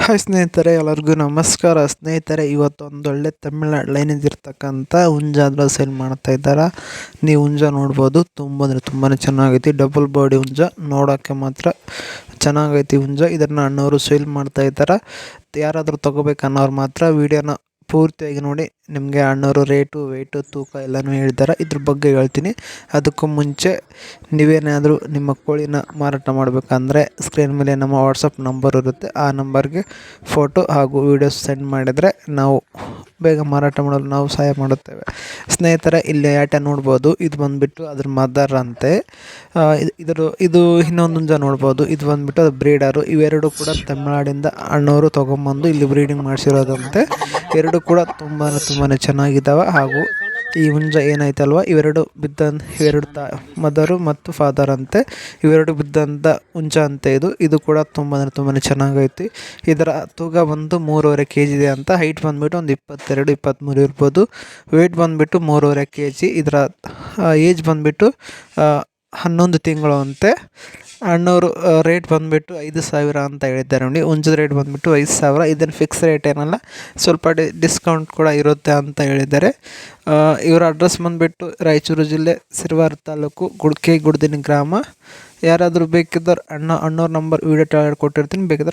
Hi ಸ್ನೇಹಿತರೆ, ಎಲ್ಲರಿಗೂ ನಮಸ್ಕಾರ. ಸ್ನೇಹಿತರೆ, ಇವತ್ತು ಒಂದೊಳ್ಳೆ ತಮಿಳ್ನಾಡು ಲೈನಿಂದ ಇರ್ತಕ್ಕಂಥ ಹುಂಜಾದ್ರ ಸೇಲ್ ಮಾಡ್ತಾ ಇದ್ದಾರೆ? ನೀವು ಹುಂಜ ನೋಡ್ಬೋದು. ತುಂಬ ಅಂದರೆ ತುಂಬಾ ಚೆನ್ನಾಗೈತಿ. ಡಬಲ್ ಬಾಡಿ ಹುಂಜ. ನೋಡೋಕ್ಕೆ ಮಾತ್ರ ಚೆನ್ನಾಗೈತಿ ಹುಂಜ. ಇದನ್ನು ಅಣ್ಣವರು ಸೇಲ್ ಮಾಡ್ತಾ ಇದ್ದಾರೆ? ಯಾರಾದರೂ ತೊಗೋಬೇಕನ್ನೋರು ಮಾತ್ರ ವೀಡಿಯೋನ ಪೂರ್ತಿಯಾಗಿ ನೋಡಿ ನಿಮಗೆ ಅಣ್ಣವರು ರೇಟು ವೆಯ್ಟು ತೂಕ ಎಲ್ಲನೂ ಹೇಳ್ತಾರೆ ಇದ್ರ ಬಗ್ಗೆ ಹೇಳ್ತೀನಿ. ಅದಕ್ಕೂ ಮುಂಚೆ ನೀವೇನಾದರೂ ನಿಮ್ಮ ಕೋಳಿನ ಮಾರಾಟ ಮಾಡಬೇಕಂದ್ರೆ ಸ್ಕ್ರೀನ್ ಮೇಲೆ ನಮ್ಮ ವಾಟ್ಸಪ್ ನಂಬರ್ ಇರುತ್ತೆ. ಆ ನಂಬರ್ಗೆ ಫೋಟೋ ಹಾಗೂ ವೀಡಿಯೋಸ್ ಸೆಂಡ್ ಮಾಡಿದರೆ ನಾವು ಬೇಗ ಮಾರಾಟ ಮಾಡಲು ನಾವು ಸಹಾಯ ಮಾಡುತ್ತೇವೆ. ಸ್ನೇಹಿತರ, ಇಲ್ಲಿ ಆಟ ನೋಡ್ಬೋದು. ಇದು ಬಂದುಬಿಟ್ಟು ಅದ್ರ ಮದರ್ ಅಂತೆ. ಇದರ ಇದ್- ಇನ್ನೊಂದು ಜ ನೋಡ್ಬೋದು. ಇದು ಬಂದುಬಿಟ್ಟು ಅದು ಬ್ರೀಡರು ಇವೆರಡು ಕೂಡ ತಮಿಳ್ನಾಡಿಂದ ಅಣ್ಣವರು ತೊಗೊಂಬಂದು ಇಲ್ಲಿ ಬ್ರೀಡಿಂಗ್ ಮಾಡಿಸಿರೋದಂತೆ. ಎರಡು ಕೂಡ ತುಂಬಾ ತುಂಬಾ ಚೆನ್ನಾಗಿದ್ದಾವೆ. ಹಾಗೂ ಈ ಹುಂಜ ಏನೈತಲ್ವ? ಇವೆರಡು ಬಿದ್ದ ಇವೆರಡು ತಾ ಮದರು ಮತ್ತು ಫಾದರ್ ಅಂತೆ. ಇವೆರಡು ಬಿದ್ದಂಥ ಹುಂಜ ಅಂತೆ ಇದು. ಇದು ಕೂಡ ತುಂಬ ಅಂದರೆ ತುಂಬಾ ಚೆನ್ನಾಗೈತಿ. ಇದರ ತೂಗ ಬಂದು ಮೂರುವರೆ ಕೆ ಜಿ ಇದೆ ಅಂತ. ಹೈಟ್ ಬಂದುಬಿಟ್ಟು ಒಂದು ಇಪ್ಪತ್ತೆರಡು ಇಪ್ಪತ್ತ್ಮೂರು ಇರ್ಬೋದು. ವೆಯ್ಟ್ ಬಂದುಬಿಟ್ಟು ಮೂರುವರೆ ಕೆ ಜಿ ಇದರ ಏಜ್ ಬಂದುಬಿಟ್ಟು ಹನ್ನೊಂದು ತಿಂಗಳು ಅಂತೆ. ಅಣ್ಣವರು ರೇಟ್ ಬಂದುಬಿಟ್ಟು ಐದು ಸಾವಿರ ಅಂತ ಹೇಳಿದ್ದಾರೆ ನೋಡಿ. ಹುಂಜದ ರೇಟ್ ಬಂದುಬಿಟ್ಟು ಐದು ಸಾವಿರ. ಇದನ್ನು ಫಿಕ್ಸ್ ರೇಟ್ ಏನಲ್ಲ, ಸ್ವಲ್ಪ ಡಿ ಡಿಸ್ಕೌಂಟ್ ಕೂಡ ಇರುತ್ತೆ ಅಂತ ಹೇಳಿದ್ದಾರೆ. ಇವರ ಅಡ್ರೆಸ್ ಬಂದುಬಿಟ್ಟು ರಾಯಚೂರು ಜಿಲ್ಲೆ, ಸಿರ್ವಾರ ತಾಲೂಕು, ಗುಡ್ಕೆ, ಗುಡ್ದಿನ ಗ್ರಾಮ. ಯಾರಾದರೂ ಬೇಕಿದ್ದರೆ ಅಣ್ಣ ಅಣ್ಣವ್ರ ನಂಬರ್ ವೀಡಿಯೋ ಕೆಳಗಡೆ ಕೊಟ್ಟಿರ್ತೀನಿ. ಬೇಕಿದ್ರೆ